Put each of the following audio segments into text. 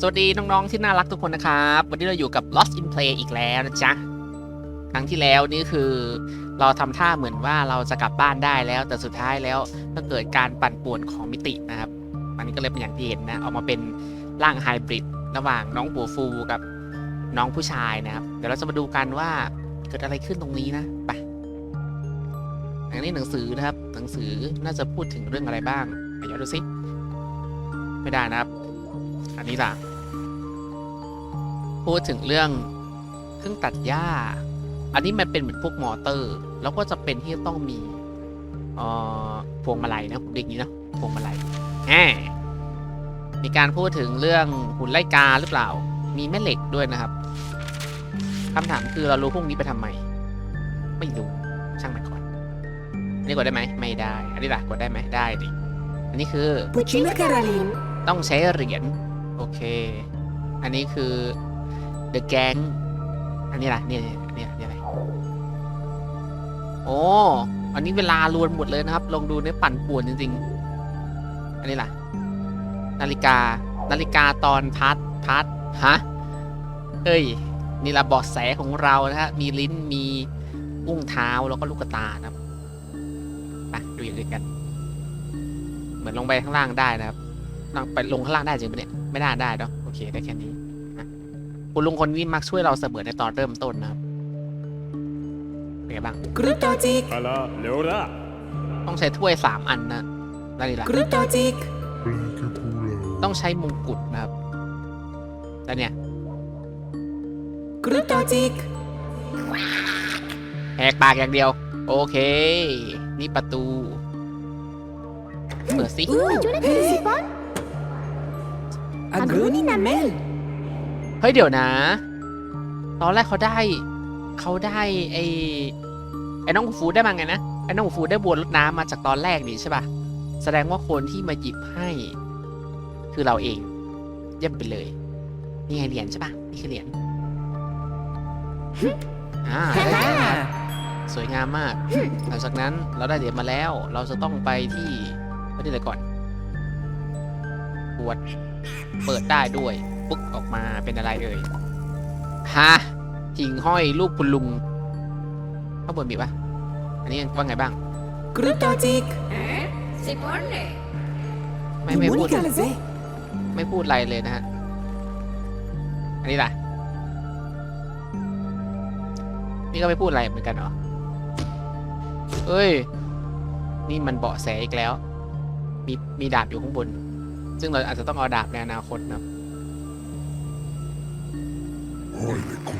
สวัสดีน้องๆที่น่ารักทุกคนนะครับ วันนี้เราอยู่กับ Lost in Play อีกแล้วนะจ๊ะ ครั้งที่แล้วนี่คือ เราทำท่าเหมือนว่าเราจะกลับบ้านได้แล้ว แต่สุดท้ายแล้วก็เกิดการปั่นป่วนของมิตินะครับ มันก็เลยเป็นอย่างที่เห็นนะออกมาเป็นร่างไฮบริดระหว่างน้องหัวฟูกับน้องผู้ชายนะครับ เดี๋ยวเราจะมาดูกันว่าเกิดอะไรขึ้นตรงนี้นะไปอันนี้หนังสือนะครับ หนังสือน่าจะพูดถึงเรื่องอะไรบ้างไปย้อนดูสิไม่ได้นะครับ อันนี้ล่ะ พูดถึงเรื่องเครื่องตัดหญ้า อันนี้มันเป็นเหมือนพวกมอเตอร์ แล้วก็จะเป็นที่จะต้องมีเอ่อพวงมาลัยนะผมเรียกอย่างนี้นะพวงมาลัยแหมมีการพูดถึงเรื่องหุ่นไล่กาหรือเปล่า มีแม่เหล็กด้วยนะครับคำถามคือเรารู้พวกนี้ไปทำไม ไม่รู้ช่างมันก่อนอันนี้กดได้ไหมไม่ได้ อันนี้ล่ะกดได้ไหมได้ดิอันนี้คือ Puccina Caroline. ต้องใช้เหรียญโอเค อันนี้คือ The Gang อันนี้ล่ะเนี่ยเนี่ยเนี่ยอะไรโอ้อันนี้เวลารวนหมดเลยนะครับ ลองดูในปั่นป่วนจริงๆ อันนี้ล่ะ นาฬิกา นาฬิกาตอนพาร์ทพาร์ทฮะเอ้ย นี่ละบอดแสของเรานะฮะ มีลิ้น มีอุ้งเท้า แล้วก็ลูกตานะครับไปดูอย่างอื่นกัน เหมือนลงไปข้างล่างได้นะครับลงไปลงข้างล่างได้จริงปะเนี่ย ไม่ได้ได้เนาะ โอเค ได้แค่นี้ คุณลุงคนนี้มักช่วยเราเสมอในตอนเริ่มต้นนะครับเป็นไงบ้าง Glutotic. Voilà, Léora ต้องใช้ถ้วยสามอันนะแล้วนี่ล่ะ Glutotic. ต้องใช้มงกุฎนะครับแล้วเนี่ย Glutotic. แหกปากอย่างเดียว โอเค นี่ประตูเปิดสิ Ooh, hey. Agruninamel. เเฮ้ยเดี๋ยวนะ ตอนแรกเขาได้เขาได้ไอ้ไอ้น้องฟูได้มาไงนะไอ้น้องฟูได้บัวรดน้ำมาจากตอนแรกนี่ใช่ป่ะแสดงว่าคนที่มาหยิบให้ คือเราเองเยี่ยมไปเลยนี่ไงเหรียญใช่ป่ะนี่คือเหรียญอ่าได้เหรียสวยงามมาก หลังจากนั้นเราได้เหรียญมาแล้ว เราจะต้องไปที่ไปที่ไหนก่อนปวด เปิดได้ด้วย ปึ๊กออกมาเป็นอะไรเอ่ยฮะหิ่งห้อยรูปคุณลุงข้างบนมีปะอันนี้ว่าไงบ้าง Glutotic. Si pone. ไม่ไม่พูด Monica Lezé. ไม่พูดอะไรเลยนะฮะ อันนี้ล่ะ นี่ก็ไม่พูดอะไรเหมือนกันเหรอ เอ้ย นี่มันเบาะแสอีกแล้ว มีมีดาบอยู่ข้างบน ซึ่งเราอาจจะต้องเอาดาบในอนาคตนะครับ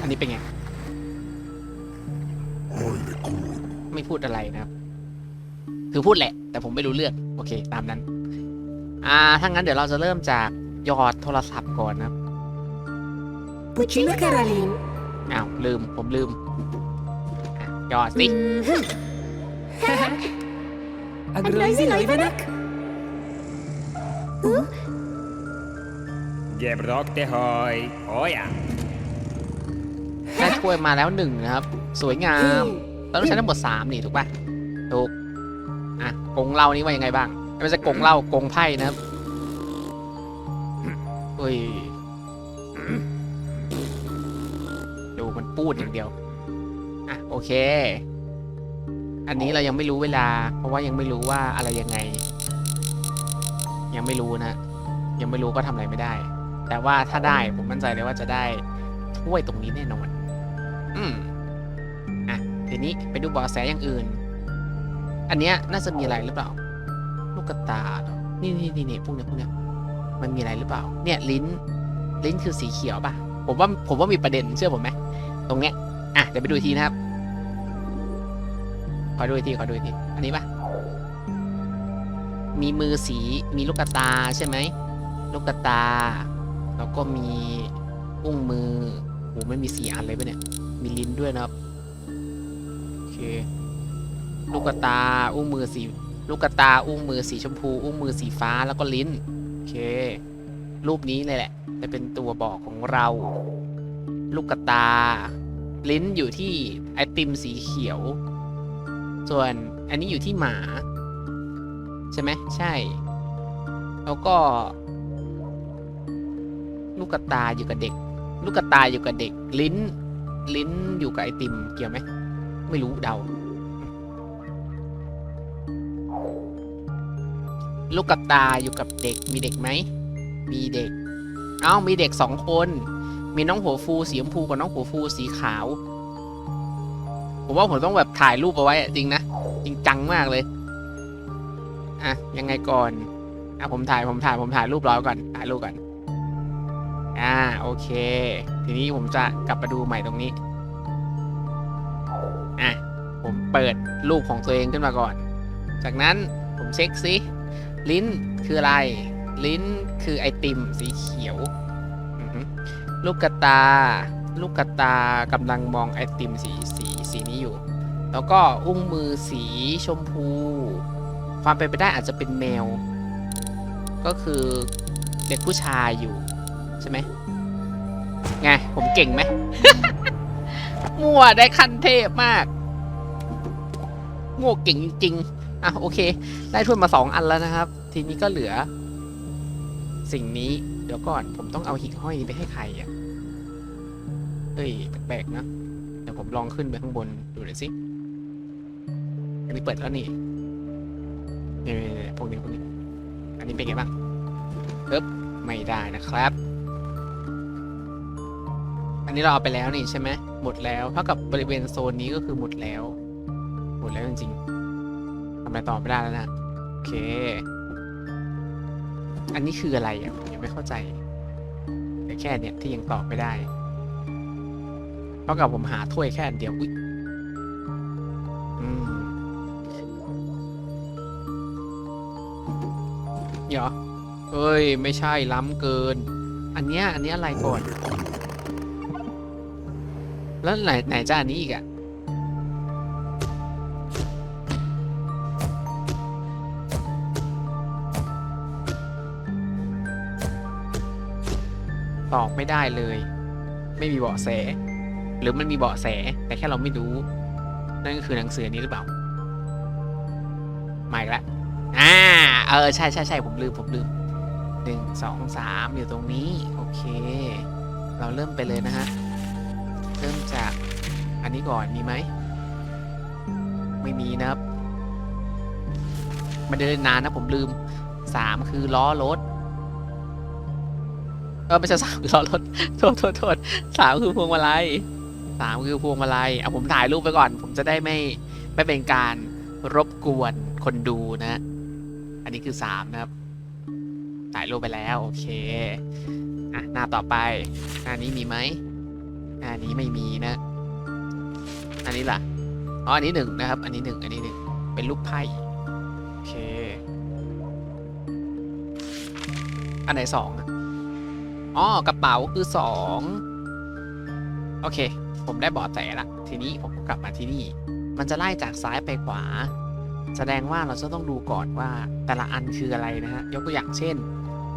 อันนี้เป็นไง ไม่พูดอะไรนะครับ คือพูดแหละ แต่ผมไม่รู้เรื่อง โอเค ตามนั้น อ่า ถ้างั้นเดี๋ยวเราจะเริ่มจากหยอดโทรศัพท์ก่อนนะครับ Puccina Caroline. อ้าว ลืม ผมลืมอะหยอดสิ Agruisi Loivenak. Gebrok de Hoy Hoya ได้ถ้วยมาแล้วหนึ่งนะครับ สวยงามเราต้องใช้ทั้งหมดสามนี่ถูกป่ะถูกอะกงเหล้านี่ว่ายังไงบ้างไม่ใช่กงเหล้ากงไพ่นะครับอุ้ยดูมันพูดอย่างเดียวอะโอเค อันนี้เรายังไม่รู้เวลา เพราะว่ายังไม่รู้ว่าอะไรยังไง ยังไม่รู้นะ ยังไม่รู้ก็ทำอะไรไม่ได้ แต่ว่าถ้าได้ผมมั่นใจเลยว่าจะได้ถ้วยตรงนี้แน่นอน อืมอะทีนี้ไปดูเบาะแสอย่างอื่น อันเนี้ยน่าจะมีอะไรหรือเปล่า ลูกกระตาเหรอนี่นี่นี่นี่พวกเนี้ยพวกเนี้ยมันมีอะไรหรือเปล่า เนี่ยลิ้น ลิ้นคือสีเขียวป่ะ ผมว่าผมว่ามีประเด็นเชื่อผมไหมตรงเนี้ย อะเดี๋ยวไปดูทีนะครับ ขอดูทีขอดูทีอันนี้ป่ะ มีมือสีมีลูกกระตาใช่ไหมลูกกระตา แล้วก็มีอุ้งมือโหไม่มีสี่อันเลยปะเนี่ย มีลิ้นด้วยนะครับ โอเค ลูกกตา อุ้งมือสี ลูกกตา อุ้งมือสีชมพู อุ้งมือสีฟ้า แล้วก็ลิ้น โอเค รูปนี้เลยแหละ จะเป็นตัวบอกของเรา ลูกกตา ลิ้นอยู่ที่ไอติมสีเขียว ส่วนอันนี้อยู่ที่หมา ใช่ไหม ใช่ แล้วก็ ลูกกตาอยู่กับเด็ก ลูกกตาอยู่กับเด็ก ลิ้น ลิ้นอยู่กับไอติมเกี่ยวไหม ไม่รู้เดา ลูกกระตาอยู่กับเด็กมีเด็กไหม มีเด็ก เอ้ามีเด็กสองคน มีน้องหัวฟูสีชมพูกับน้องหัวฟูสีขาว ผมว่าผมต้องแบบถ่ายรูปเอาไว้จริงนะ จริงจังมากเลย อะ ยังไงก่อน อะผมถ่ายผมถ่ายผมถ่ายรูปร้อยก่อนถ่ายรูปก่อน อ่าโอเค ทีนี้ผมจะกลับมาดูใหม่ตรงนี้อะผมเปิดรูปของตัวเองขึ้นมาก่อน จากนั้นผมเช็คซิลิ้นคืออะไร ลิ้นคือไอติมสีเขียวลูกกระตา ลูกกระตากำลังมองไอติมสีสีสีนี้อยู่ แล้วก็อุ้งมือสีชมพู ความเป็นไปได้อาจจะเป็นแมว ก็คือเด็กผู้ชายอยู่ ใช่ไหมไงผมเก่งไหม มั่วได้ขั้นเทพมากโง่เก่งจริงอะโอเค ได้ถ้วยมาสองอันแล้วนะครับ ทีนี้ก็เหลือ สิ่งนี้เดี๋ยวก่อน ผมต้องเอาหิ่งห้อยไปให้ใครอะเฮ้ยแปลกๆนะเดี๋ยวผมลองขึ้นไปข้างบนดูหน่อยสิอันนี้เปิดแล้วนี่นี่พวกนี้พวกนี้ อันนี้เป็นไงบ้างปึ๊บไม่ได้นะครับ อันนี้เราเอาไปแล้วนี่ใช่ไหมหมดแล้วเท่ากับบริเวณโซนนี้ก็คือหมดแล้ว หมดแล้วจริงๆทำอะไรต่อไม่ได้แล้วนะโอเค อันนี้คืออะไรอะยังไม่เข้าใจแต่แค่เนี้ยที่ยังตอบไม่ได้เท่ากับผมหาถ้วยแค่เดียวอุ๊ยอืมเหรอเฮ้ย ไม่ใช่ล้ำเกิน อันเนี้ยอันเนี้ยอะไรก่อน แล้วไหนไหนจะอันนี้อีกอะตอบไม่ได้เลย ไม่มีเบาะแส หรือมันมีเบาะแส แต่แค่เราไม่รู้ นั่นก็คือหนังสือนี้หรือเปล่ามาอีกแล้วอ่า เออ ใช่ใช่ใช่ผมลืม ผมลืมหนึ่งสองสามอยู่ตรงนี้ โอเค เราเริ่มไปเลยนะฮะ เริ่มจากอันนี้ก่อนมีไหม ไม่มีนะครับ มันเดินนานนะผมลืมสามคือล้อรถเออไม่ใช่สามคือล้อรถโทษโทษโทษสามคือพวงมาลัยสามคือพวงมาลัยเอะผมถ่ายรูปไปก่อน ผมจะได้ไม่ไม่เป็นการรบกวนคนดูนะ อันนี้คือสามนะครับถ่ายรูปไปแล้ว โอเค อะ หน้าต่อไป หน้านี้มีไหม อันนี้ไม่มีนะ อันนี้ล่ะ อ๋อ อันนี้หนึ่งนะครับ อันนี้หนึ่ง อันนี้หนึ่ง เป็นรูปไพ่ โอเค อันไหนสองอ๋อ กระเป๋าคือสอง โอเค ผมได้เบาะแสละ ทีนี้ผมก็กลับมาที่นี่ มันจะไล่จากซ้ายไปขวา แสดงว่าเราจะต้องดูก่อนว่าแต่ละอันคืออะไรนะฮะ ยกตัวอย่างเช่น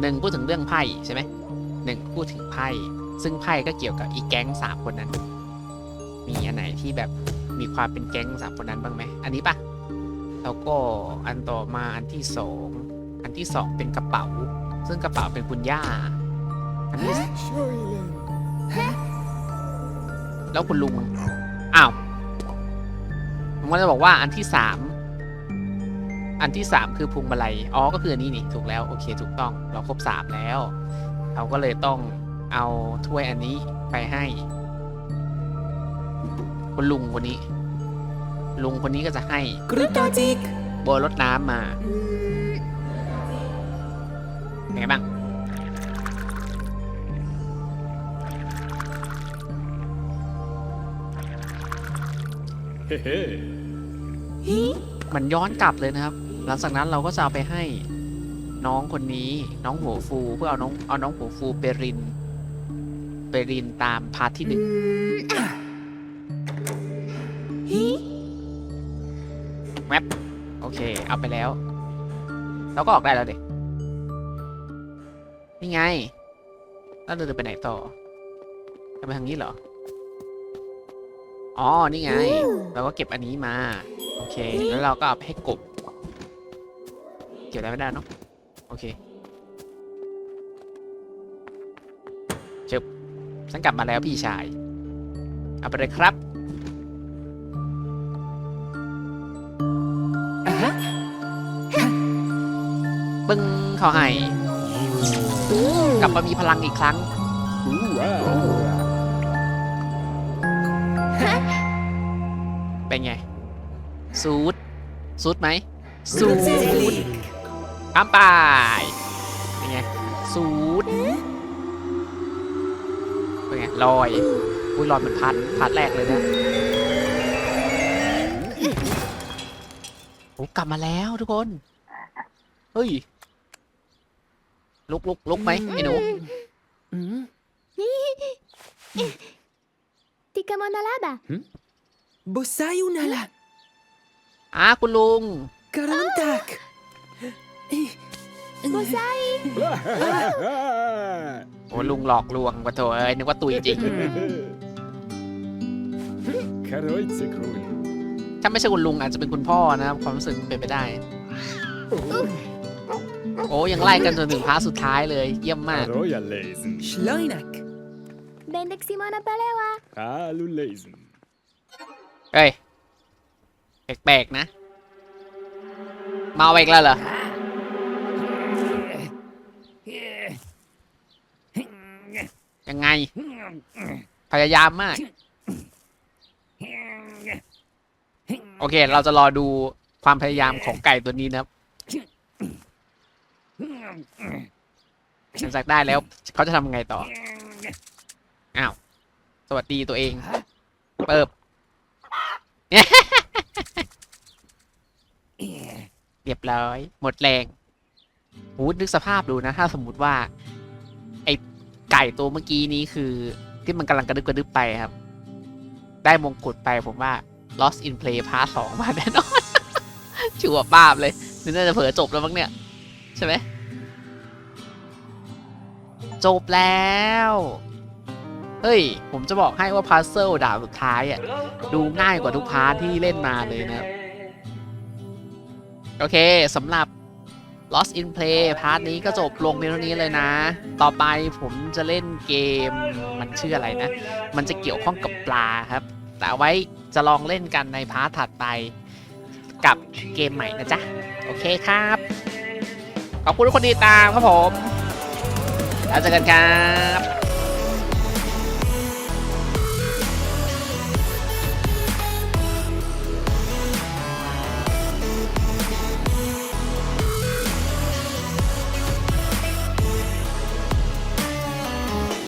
หนึ่งพูดถึงเรื่องไพ่ใช่ไหมหนึ่งพูดถึงไพ่ ซึ่งไพ่ก็เกี่ยวกับอีแก๊งสามคนนั้น มีอันไหนที่แบบมีความเป็นแก๊งสามคนนั้นบ้างไหม อันนี้ปะแล้วก็อันต่อมาอันที่สองอันที่สองเป็นกระเป๋า ซึ่งกระเป๋าเป็นคุณย่า อันที่แล้วคุณลุง อ้าวผมก็จะบอกว่าอันที่สามอันที่สามคือพวงมาลัย อ๋อ ก็คืออันนี้นี่ ถูกแล้ว โอเค ถูกต้อง เราครบสามแล้ว เราก็เลยต้อง เอาถ้วยอันนี้ไปให้ คุณลุงคนนี้ ลุงคนนี้ก็จะให้ Krutotik. โบยรดน้ำมาเป็นไงบ้าง He he. Hi. มันย้อนกลับเลยนะครับ หลังจากนั้นเราก็จะเอาไปให้น้องคนนี้น้องหัวฟูเพื่อเอาน้องเอาน้องหัวฟูไปริน ไปรินตามพาร์ทที่หนึ่ง Hi. แวบโอเค เอาไปแล้ว เราก็ออกได้แล้วเด็กนี่ไง แล้วเราจะไปไหนต่อจะไปทางนี้เหรอ อ๋อ นี่ไง เราก็เก็บอันนี้มา โอเค แล้วเราก็เอาไปให้กบ เก็บได้ไม่ได้เนาะ โอเค ฉันกลับมาแล้วพี่ชาย เอาไปเลยครับอะฮะปึ้งเขาให้กลับมามีพลังอีกครั้งอู้ว้าวเป็นไงซูดซูดไหมซูด Fantastic ข้ามไปเป็นไงซูดเป็น ไงลอยอุ้ยลอยเหมือนพัดพัดแรกเลยนะโอ้กลับมาแล้วทุกคน เฮ้ย ลุกลุกลุกไหมไอ้หนูอืม Tika mo na laba. Bosayunala. อ้าคุณลุง Karantak. Eh, Bosay! โอ้ ลุงหลอกลวงกว่าโถเอ้ยนึกว่าตุยจริงคารอยเซครูนถ้าไม่ใช่คุณลุงอาจจะเป็นคุณพ่อนะครับความรู้สึกเป็นไปได้ โอ้ยังไล่กันจนถึงพาร์ทสุดท้ายเลย เยี่ยมมากรอยเลซน Schleinak. Bendek si Mona Palewa. อาลูเลซนเฮ้ย แปลกๆนะเมาอีกแล้วเหรอ ยังไง พยายามมาก โอเค เราจะรอดูความพยายามของไก่ตัวนี้นะครับหลังจากได้แล้ว เขาจะทำยังไงต่อ อ้าว สวัสดีตัวเอง เปิบเรียบร้อย หมดแรงโอ้นึกสภาพดูนะ ถ้าสมมติว่า ไก่ตัวเมื่อกี้นี้คือ ที่มันกำลังกระดึบกระดึบไปครับ ได้มงกุฎไปผมว่า Lost in Play พาร์ทสองมาแน่นอน ชัวร์ป้าบเลยนี่น่าจะเผลอจบแล้วมั้งเนี่ย ใช่ไหมจบแล้ว เฮ้ย ผมจะบอกให้ว่าพัซเซลด่านสุดท้ายอะ ดูง่ายกว่าทุกพาร์ทที่เล่นมาเลยนะ โอเคสำหรับ Lost in Play พาร์ทนี้ก็จบลงเพียงเท่านี้เลยนะ ต่อไปผมจะเล่นเกมมันชื่ออะไรนะ มันจะเกี่ยวข้องกับปลาครับ แต่ไว้จะลองเล่นกันในพาร์ทถัดไปกับเกมใหม่นะจ๊ะ โอเคครับ ขอบคุณทุกคนที่ติดตามครับผม แล้วเจอกันครับ